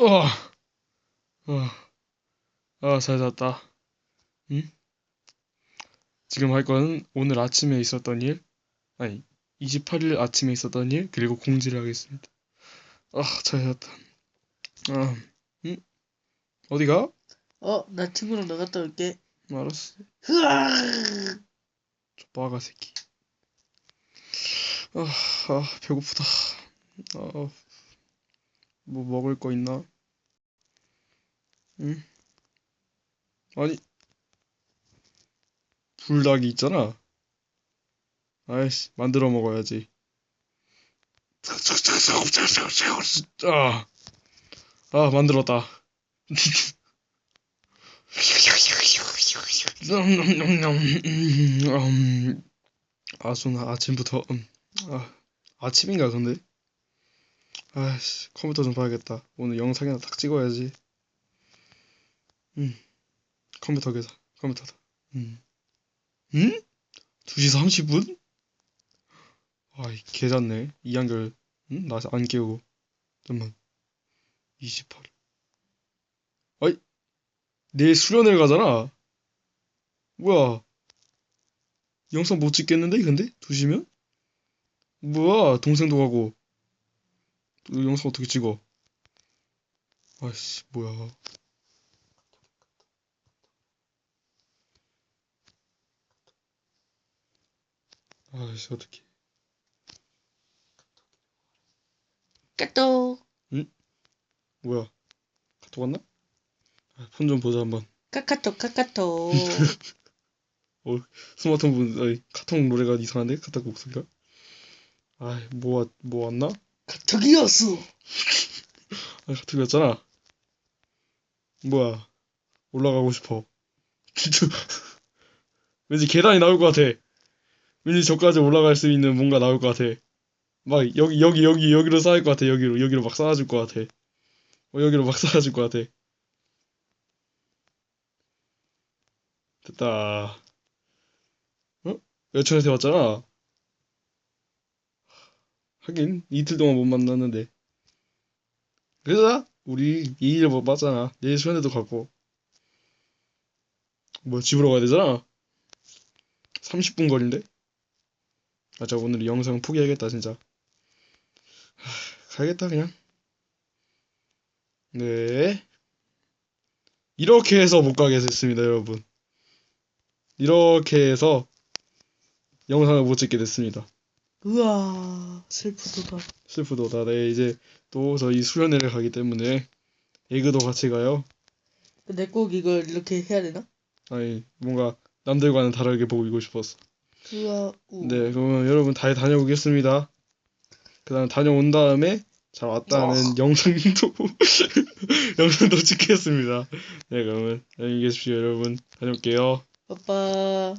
어, 어, 아, 잘 잤다. 응? 지금 할 건 오늘 아침에 있었던 일, 아니, 28일 아침에 있었던 일, 그리고 공지를 하겠습니다. 아, 잘 잤다. 아, 응? 어디가? 어, 나 친구랑 나갔다 올게. 알았어. 흐아! 저 빠가 새끼. 아, 아, 배고프다. 아, 뭐 먹을 거 있나? 응? 아니, 불닭이 있잖아. 아이씨, 만들어 먹어야지. 아, 아, 만들었다. 음, 아, 좀 아침부터, 음, 아, 아침인가, 근데? 아이씨, 컴퓨터 좀 봐야겠다. 오늘 영상이나 딱 찍어야지. 음, 컴퓨터 계산, 컴퓨터다. 음, 음? 2시 30분? 아이, 개 잤네. 이한결, 응? 나안 깨우고. 잠깐만. 28. 아이, 내일 수련회 가잖아. 뭐야. 영상 못 찍겠는데, 근데? 2시면? 뭐야, 동생도 가고. 또 영상 어떻게 찍어? 아이씨, 뭐야. 아이씨, 어떡해. 까똑. 뭐야. 카톡 왔나? 아, 폰좀 보자, 한번. 카카톡, 카카톡. 스마트폰, 아니, 카톡 노래가 이상한데? 카톡 목소리가? 아이, 뭐, 왔- 뭐 왔나? 카톡이었어. 아, 카톡이었잖아. 뭐야. 올라가고 싶어. 왠지 계단이 나올 것 같아. 왠지 저까지 올라갈 수 있는 뭔가 나올 것 같아. 막, 여기, 여기, 여기, 여기로 쌓일 것 같아. 여기로, 여기로 막 쌓아줄 것 같아. 어, 여기로 막 쌓아줄 것 같아. 됐다. 어? 여천에서 왔잖아. 하긴, 이틀 동안 못 만났는데. 그러자, 우리 2일 못 봤잖아. 내일 수련회도 가고. 뭐, 집으로 가야 되잖아. 30분 거리인데? 아, 자, 오늘 이 영상 포기하겠다, 진짜. 하, 가야겠다, 그냥. 네. 이렇게 해서 못 가게 됐습니다, 여러분. 이렇게 해서 영상을 못 찍게 됐습니다. 우와, 슬프도다. 슬프도다. 네, 이제 또 저희 수련회를 가기 때문에 에그도 같이 가요. 근데 꼭 이걸 이렇게 해야 되나? 아니, 뭔가 남들과는 다르게 보이고 싶었어. 우와, 우. 네, 그러면 여러분 다 다녀오겠습니다. 그 다음 다녀온 다음에 잘 왔다는 영상도 영상도 찍겠습니다. 네, 그러면 안녕히 계십시오, 여러분. 다녀올게요. 빠빠.